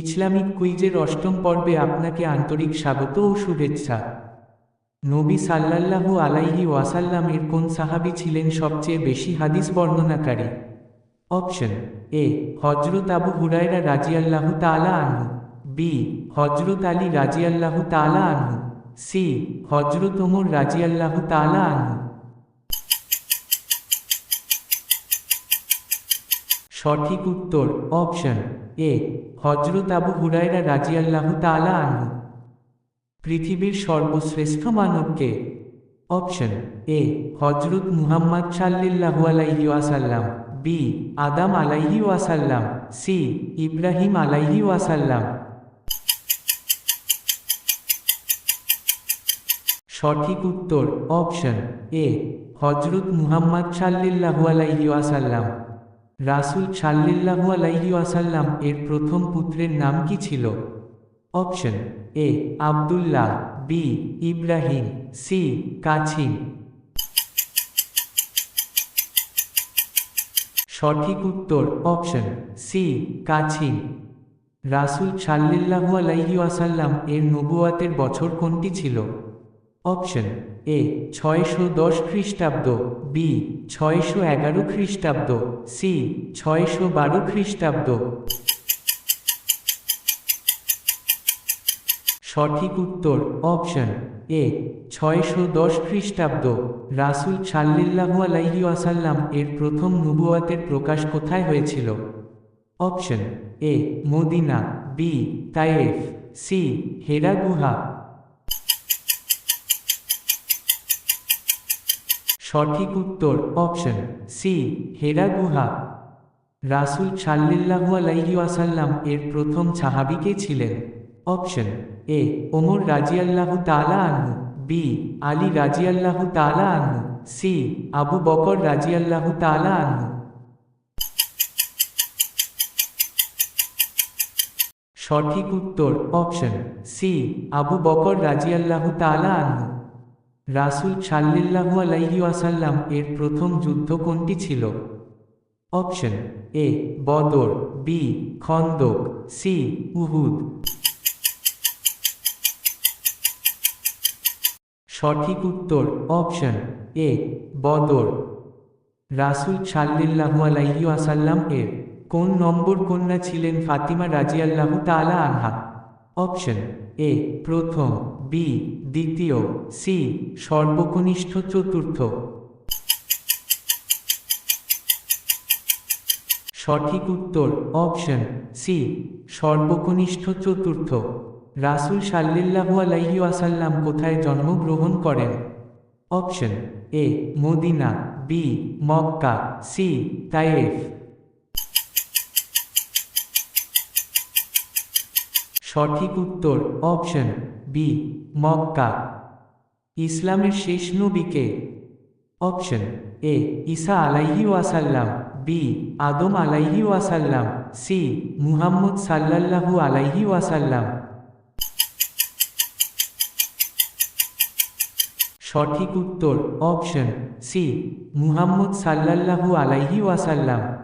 Islamic কুইজের অষ্টম পর্বে আপনাকে আন্তরিক স্বাগত ও শুভেচ্ছা। নবী সাল্লাল্লাহু আলাইহি ওয়াসাল্লামের কোন সাহাবি ছিলেন সবচেয়ে বেশি হাদিস বর্ণনাকারী? অপশন এ হজরত আবু হুরায়রা রাজিয়াল্লাহু তাআলা আনহু। বি হজরত আলী রাজিয়াল্লাহু তালা আনহু। সি হজরত ওমর রাজিয়াল্লাহু তাআলা আনহু। সঠিক উত্তর অপশন এ হজরত আবু হুরায়রা রাজিয়াল্লাহু তাআলা আনহু। পৃথিবীর সর্বশ্রেষ্ঠ মানবকে অপশন এ হজরত মুহাম্মদ সাল্লিল্লাহু আলাইহি ওয়াসাল্লাম বি আদাম আলাইহি ওয়াসাল্লাম সি ইব্রাহিম আলাইহি ওয়াসাল্লাম। সঠিক উত্তর অপশন এ হজরত মুহাম্মদ সাল্লিল্লাহু আলাইহি ওয়াসাল্লাম রাসূল সাল্লিল্লাহু আলাইহি ওয়াসাল্লাম এর প্রথম পুত্রের নাম কি ছিল? Option A, Abdullah, B, Ibrahim, C, Qasim. সঠিক উত্তর অপশন সি, কাছিম। রাসূল সাল্লিল্লাহু আলাইহি ওয়াসাল্লাম এর নবুয়াতের বছর কোনটি ছিল? অপশন এ ছয়শো দশ খ্রিস্টাব্দ বি ছয়শো এগারো খ্রিস্টাব্দ সি ছয়শো বারো খ্রিস্টাব্দ। সঠিক উত্তর অপশন এ ছয়শো দশ খ্রিস্টাব্দ। রাসূল সাল্লিল্লাহু আলাইহি ওয়াসাল্লাম এর প্রথম নুবুয়াতের প্রকাশ কোথায় হয়েছিল? Option A Medina B Taif C Hira গুহা সঠিক উত্তর অপশন সি হেরা গুহা। রাসূল সাল্লিল্লাহু আলাইহি ওয়াসাল্লাম এর প্রথম সাহাবী কে ছিলেন? অপশন এ ওমর রাজিয়াল্লাহু তালা আনহু। বি আলী রাজিয়াল্লাহু তালা আনহু। সি আবু বকর রাজিয়াল্লাহু তালা আনহু। সঠিক উত্তর অপশন সি আবু বকর রাজিয়াল্লাহু তালা আনহু। রাসূল সাল্লিল্লাহু আলাইহি এর প্রথম যুদ্ধ কোনটি ছিল? Option A, Badr, B, Khandaq, C, Uhud. সঠিক উত্তর, অপশন এ, বদর। রাসূল সাল্লিল্লাহু আলাইহি ওয়াসাল্লাম এর কোন নম্বর কন্যা ছিলেন ফাতিমা রাজিয়াল্লাহু তাআলা আনহা? অপশন এ, প্রথম। বি দ্বিতীয় সি সর্বকনিষ্ঠ চতুর্থ। সঠিক উত্তর অপশন সি সর্বকনিষ্ঠ চতুর্থ। রাসূল সাল্লিল্লাহু আলাইহি ওয়াসাল্লাম কোথায় জন্মগ্রহণ করেন? Option A Medina B Mecca C Taif সঠিক উত্তর অপশন বি মক্কা ইসলামের শেষ নবীকে। অপশন, এ, ঈসা আলাইহি ওয়াসাল্লাম, বি, আদম আলাইহি ওয়াসাল্লাম, সি, মুহাম্মদ সাল্লাল্লাহু আলাইহি ওয়াসাল্লাম। সঠিক উত্তর, অপশন, সি, মুহাম্মদ সাল্লাল্লাহু আলাইহি ওয়াসাল্লাম।